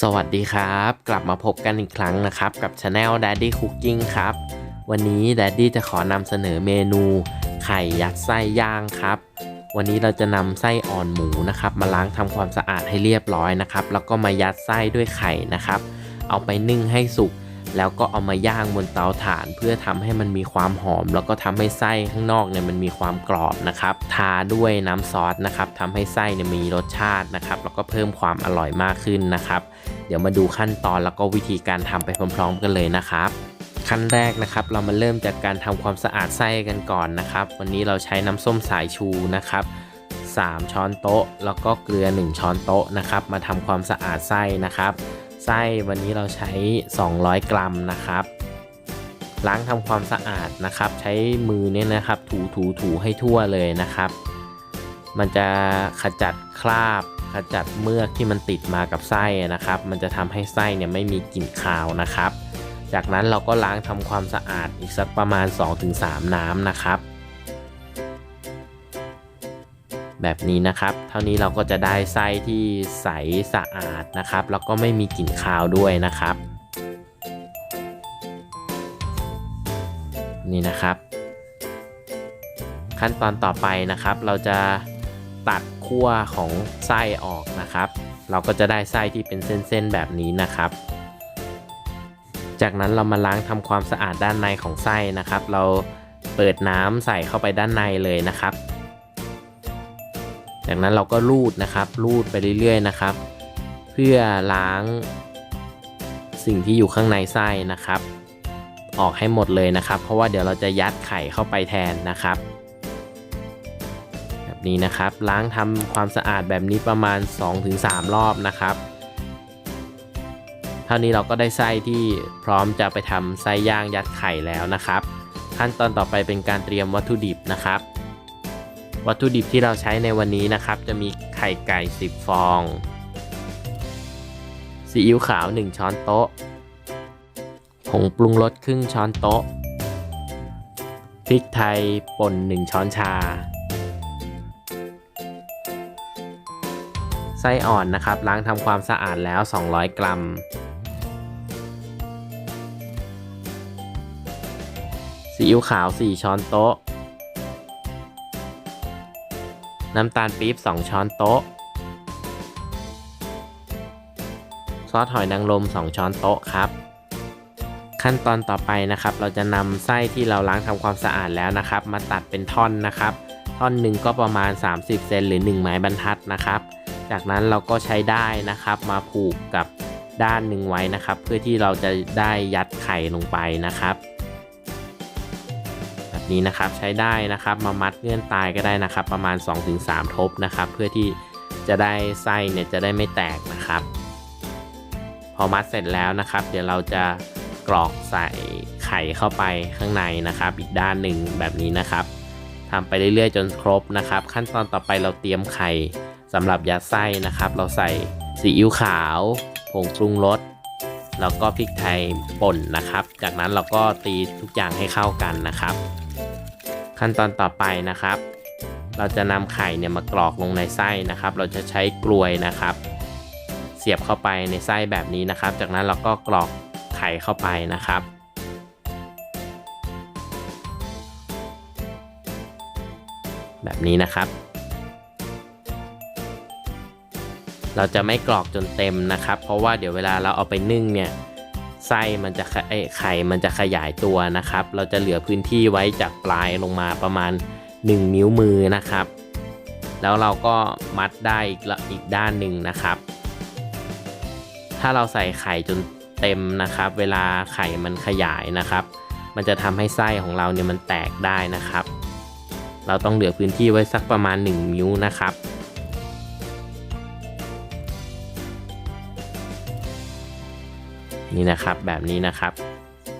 สวัสดีครับ กลับมาพบกันอีกครั้งนะครับ กับ Channel Daddy Cooking ครับ วันนี้ Daddy จะขอนำเสนอเมนู ไข่ยัดไส้ย่างครับ วันนี้เราจะนำไส้อ่อนหมูนะครับ มาล้างทำความสะอาดให้เรียบร้อยนะครับ แล้วก็มายัดไส้ด้วยไข่นะครับ เอาไปนึ่งให้สุก แล้วก็เอามาย่างบนเตาถ่าน เพื่อทำให้มันมีความหอม แล้วก็ทำให้ไส้ข้างนอกเนี่ยมันมีความกรอบนะครับ ทาด้วยน้ำซอสนะครับทำให้ไส้เนี่ยมีรสชาตินะครับ แล้วก็เพิ่มความอร่อยมากขึ้นนะครับ เดี๋ยวมาดูขั้นตอนแล้วก็วิธีการทำไปพร้อม ๆ กันเลยนะครับขั้นแรกนะครับเรามาเริ่มจากการทำความสะอาดไส้กันก่อนนะครับ วันนี้เราใช้น้ำส้มสายชูนะครับ 3 ช้อนโต๊ะ แล้วก็เกลือ 1 ช้อนโต๊ะนะครับ มาทำความสะอาดไส้นะครับ ไส้วันนี้เราใช้ 200 กรัมนะครับ ล้างทำความสะอาดนะครับ ใช้มือเนี่ยนะครับ ถูถูถูให้ทั่วเลยนะครับ มันจะขจัดคราบขจัดเมือกที่มันติดมากับไส้นะครับ มันจะทำให้ไส้เนี่ยไม่มีกลิ่นคาวนะครับ จากนั้นเราก็ล้างทำความสะอาดอีกสักประมาณ 2-3 น้ำนะครับ แบบนี้นะครับ เท่านี้เราก็จะได้ไส้ที่ใสสะอาดนะครับ แล้วก็ไม่มีกลิ่นคาวด้วยนะครับ นี่นะครับ ขั้นตอนต่อไปนะครับ เราจะตัดขั้วของไส้ออกนะครับ เราก็จะได้ไส้ที่เป็นเส้นๆแบบนี้นะครับ จากนั้นเรามาล้างทำความสะอาดด้านในของไส้นะครับ เราเปิดน้ำใส่เข้าไปด้านในเลยนะครับ จากนั้นเราก็รูดนะครับรูดไปเรื่อยๆนะครับ เพื่อล้างสิ่งที่อยู่ข้างในไส้นะครับ ออกให้หมดเลยนะครับ เพราะว่าเดี๋ยวเราจะยัดไข่เข้าไปแทนนะครับ แบบนี้นะครับล้างทำความสะอาดแบบนี้ประมาณ 2-3 รอบนะครับ เท่านี้เราก็ได้ไส้ที่พร้อมจะไปทำไส้ย่างยัดไข่แล้วนะครับ ขั้นตอนต่อไปเป็นการเตรียมวัตถุดิบนะครับ วัตถุดิบที่เราใช้ในวันนี้นะครับ จะมีไข่ไก่ 10 ฟองซีอิ๊วขาว 1 ช้อนโต๊ะ ผงปรุงรสครึ่งช้อนโต๊ะ พริกไทยป่น 1 ช้อนชา ไส้อ่อนนะครับ ล้างทำความสะอาดแล้ว 200 กรัม ซีอิ๊วขาว 4 ช้อนโต๊ะ น้ำตาลปี๊บ 2 ช้อนโต๊ะ ซอสหอยนางรม 2 ช้อนโต๊ะครับ ขั้นตอนต่อไปนะครับ เราจะนำไส้ที่เราล้างทำความสะอาดแล้วนะครับ มาตัดเป็นท่อนนะครับ ท่อนหนึ่งก็ประมาณ 30 เซนหรือ 1 ไม้บรรทัดนะครับ จากนั้นเราก็ใช้ได้นะครับ มาผูกกับด้านหนึ่งไว้นะครับ เพื่อที่เราจะได้ยัดไข่ลงไปนะครับแบบ นี้นะครับใช้ได้นะครับมามัดเงื่อนตายก็ได้นะครับ ประมาณ 2-3 ทบนะครับ เพื่อที่จะได้ไส้เนี่ยจะได้ไม่แตกนะครับ พอมัดเสร็จแล้วนะครับ เดี๋ยวเราจะกรอกใส่ไข่เข้าไปข้างในนะครับ อีกด้านหนึ่งแบบนี้นะครับทำไปเรื่อยๆ จนครบนะครับ ขั้นตอนต่อไปเราเตรียมไข่สำหรับยัดไส้นะครับ เราใส่ซีอิ๊วขาวผงปรุงรสแล้วก็พริกไทยป่นนะครับ จากนั้นเราก็ตีทุกอย่างให้เข้ากันนะครับ ขั้นตอนต่อไปนะครับ เราจะนำไข่เนี่ยมากรอกลงในไส้นะครับ เราจะใช้กลวยนะครับ เสียบเข้าไปในไส้แบบนี้นะครับ จากนั้นเราก็กรอกไข่เข้าไปนะครับแบบนี้นะครับ เราจะไม่กรอกจนเต็มนะครับ เพราะว่าเดี๋ยวเวลาเราเอาไปนึ่งเนี่ย ไส้มันจะเอ้ยไข่มันจะขยายตัวนะครับ เราจะเหลือพื้นที่ไว้จากปลายลงมาประมาณ 1 นิ้วมือนะครับ แล้วเราก็มัดได้อีกอีกด้านหนึ่งนะครับ ถ้าเราใส่ไข่จนเต็มนะครับ เวลาไข่มันขยายนะครับ มันจะทำให้ไส้ของเราเนี่ยมันแตกได้นะครับ เราต้องเหลือพื้นที่ไว้สักประมาณ 1 นิ้วนะครับ นี่นะครับแบบนี้นะครับ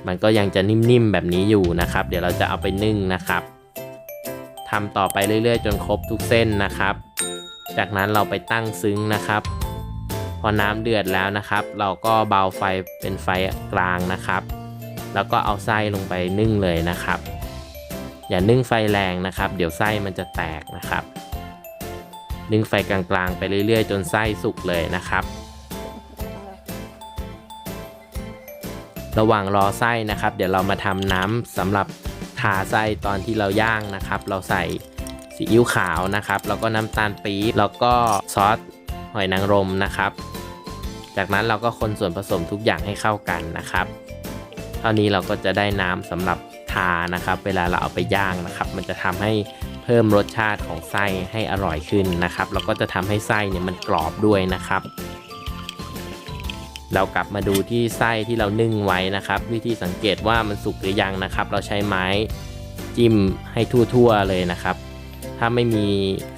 มันก็ยังจะนิ่มๆแบบนี้อยู่นะครับ เดี๋ยวเราจะเอาไปนึ่งนะครับทำต่อไปเรื่อยๆ จนครบทุกเส้นนะครับ จากนั้นเราไปตั้งซึ้งนะครับ พอน้ำเดือดแล้วนะครับ เราก็เบาไฟเป็นไฟกลางนะครับ แล้วก็เอาไส้ลงไปนึ่งเลยนะครับ อย่านึ่งไฟแรงนะครับ เดี๋ยวไส้มันจะแตกนะครับ นึ่งไฟกลางๆ ไปเรื่อยๆ จนไส้สุกเลยนะครับ ระหว่างรอไส้นะครับ เดี๋ยวเรามาทำน้ำสำหรับทาไส้ตอนที่เราย่างนะครับ เราใส่ซีอิ๊วขาวนะครับ แล้วก็น้ำตาลปี๊บแล้วก็ซอสหอยนางรมนะครับ จากนั้นเราก็คนส่วนผสมทุกอย่างให้เข้ากันนะครับเท่านี้เราก็จะได้น้ำสำหรับทานะครับ เวลาเราเอาไปย่างนะครับ มันจะทำให้เพิ่มรสชาติของไส้ให้อร่อยขึ้นนะครับ แล้วก็จะทำให้ไส้เนี่ยมันกรอบด้วยนะครับ เรากลับมาดูที่ไส้ที่เรานึ่งไว้นะครับ วิธีสังเกตว่ามันสุกหรือยังนะครับ เราใช้ไม้จิ้มให้ทั่วๆเลยนะครับ ถ้าไม่มี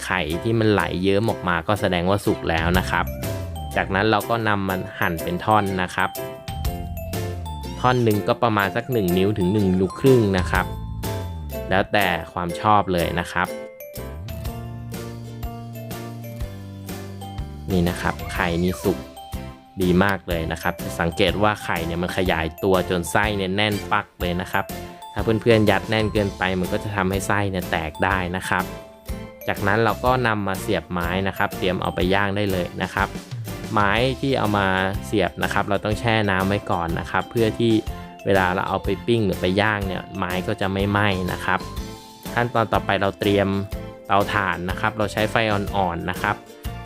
ไข่ที่มันไหลเยิ้มออกมาก็แสดงว่าสุกแล้วนะครับ จากนั้นเราก็นำมันหั่นเป็นท่อนนะครับ ท่อนหนึ่งก็ประมาณสัก 1 นิ้วถึง 1 นิ้วครึ่งนะครับ แล้วแต่ความชอบเลยนะครับ นี่นะครับไข่นี่สุก ดีมากเลยนะครับ สังเกตว่าไข่เนี่ยมันขยายตัวจนไส้เนี่ยแน่นปักเลยนะครับ ถ้าเพื่อนๆยัดแน่นเกินไปมันก็จะทำให้ไส้เนี่ยแตกได้นะครับ จากนั้นเราก็นำมาเสียบไม้นะครับ เตรียมเอาไปย่างได้เลยนะครับ ไม้ที่เอามาเสียบนะครับ เราต้องแช่น้ำไว้ก่อนนะครับ เพื่อที่เวลาเราเอาไปปิ้งหรือไปย่างเนี่ยไม้ก็จะไม่ไหม้นะครับ ขั้นตอนต่อไปเราเตรียมเตาถ่านนะครับ เราใช้ไฟอ่อนๆนะครับ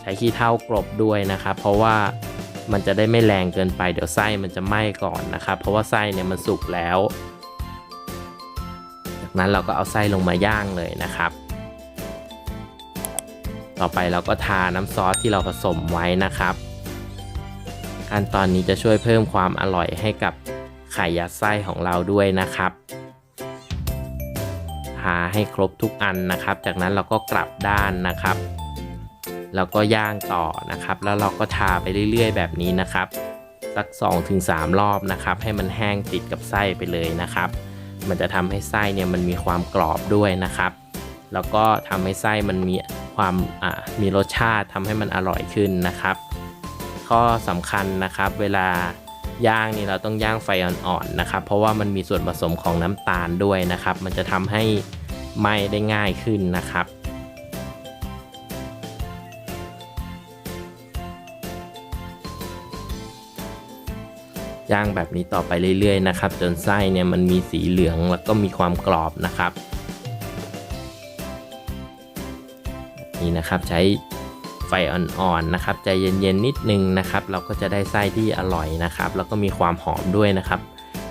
ใช้ขี้เถ้ากรบด้วยนะครับ เพราะว่า มันจะได้ไม่แรงเกินไปเดี๋ยวไส้มันจะไหม้ก่อนนะครับ เพราะว่าไส้เนี่ยมันสุกแล้ว จากนั้นเราก็เอาไส้ลงมาย่างเลยนะครับ ต่อไปเราก็ทาน้ำซอสที่เราผสมไว้นะครับขั้นตอนนี้จะช่วยเพิ่มความอร่อยให้กับไข่ยัดไส้ของเราด้วยนะครับทาให้ครบทุกอันนะครับ จากนั้นเราก็กลับด้านนะครับ แล้วก็ย่างต่อนะครับ แล้วเราก็ทาไปเรื่อย ๆ แบบนี้นะครับ สัก 2-3 รอบนะครับ ให้มันแห้งติดกับไส้ไปเลยนะครับ มันจะทำให้ไส้เนี่ยมันมีความกรอบด้วยนะครับ แล้วก็ทำให้ไส้มันมีความมีรสชาติทำให้มันอร่อยขึ้นนะครับ ข้อสำคัญนะครับ เวลาย่างนี่เราต้องย่างไฟอ่อนๆนะครับ เพราะว่ามันมีส่วนผสมของน้ำตาลด้วยนะครับ มันจะทำให้ไหม้ได้ง่ายขึ้นนะครับ ย่างแบบนี้ต่อไปเรื่อยๆนะครับ จนไส้เนี่ยมันมีสีเหลืองแล้วก็มีความกรอบนะครับนี่นะครับใช้ไฟอ่อนๆนะครับใจเย็นๆนิดนึงนะครับ เราก็จะได้ไส้ที่อร่อยนะครับ แล้วก็มีความหอมด้วยนะครับ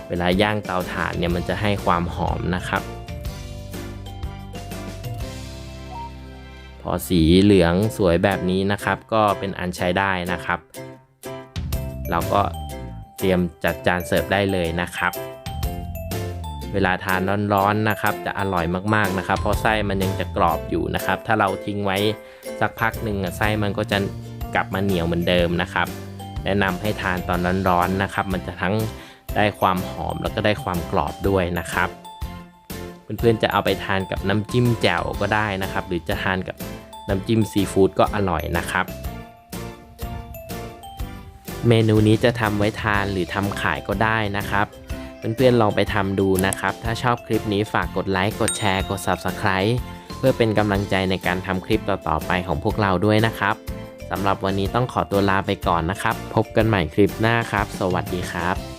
เวลาย่างเตาถ่านเนี่ยมันจะให้ความหอมนะครับ พอสีเหลืองสวยแบบนี้นะครับ ก็เป็นอันใช้ได้นะครับ เราก็ เตรียมจัดจานเสิร์ฟได้เลยนะครับ เวลาทานร้อนๆนะครับ จะอร่อยมากๆนะครับ เพราะไส้มันยังจะกรอบอยู่นะครับ ถ้าเราทิ้งไว้สักพักหนึ่งไส้มันก็จะกลับมาเหนียวเหมือนเดิมนะครับ แนะนำให้ทานตอนร้อนๆนะครับ มันจะทั้งได้ความหอมแล้วก็ได้ความกรอบด้วยนะครับเพื่อนๆจะเอาไปทานกับน้ำจิ้มแจ่วก็ได้นะครับ หรือจะทานกับน้ำจิ้มซีฟู้ดก็อร่อยนะครับ เมนูนี้จะทำไว้ทานหรือทำขายก็ได้นะครับ เพื่อนๆลองไปทำดูนะครับ ถ้าชอบคลิปนี้ฝากกดไลค์กดแชร์กด Subscribe เพื่อเป็นกำลังใจในการทำคลิปต่อๆไปของพวกเราด้วยนะครับสำหรับวันนี้ต้องขอตัวลาไปก่อนนะครับ พบกันใหม่คลิปหน้าครับ สวัสดีครับ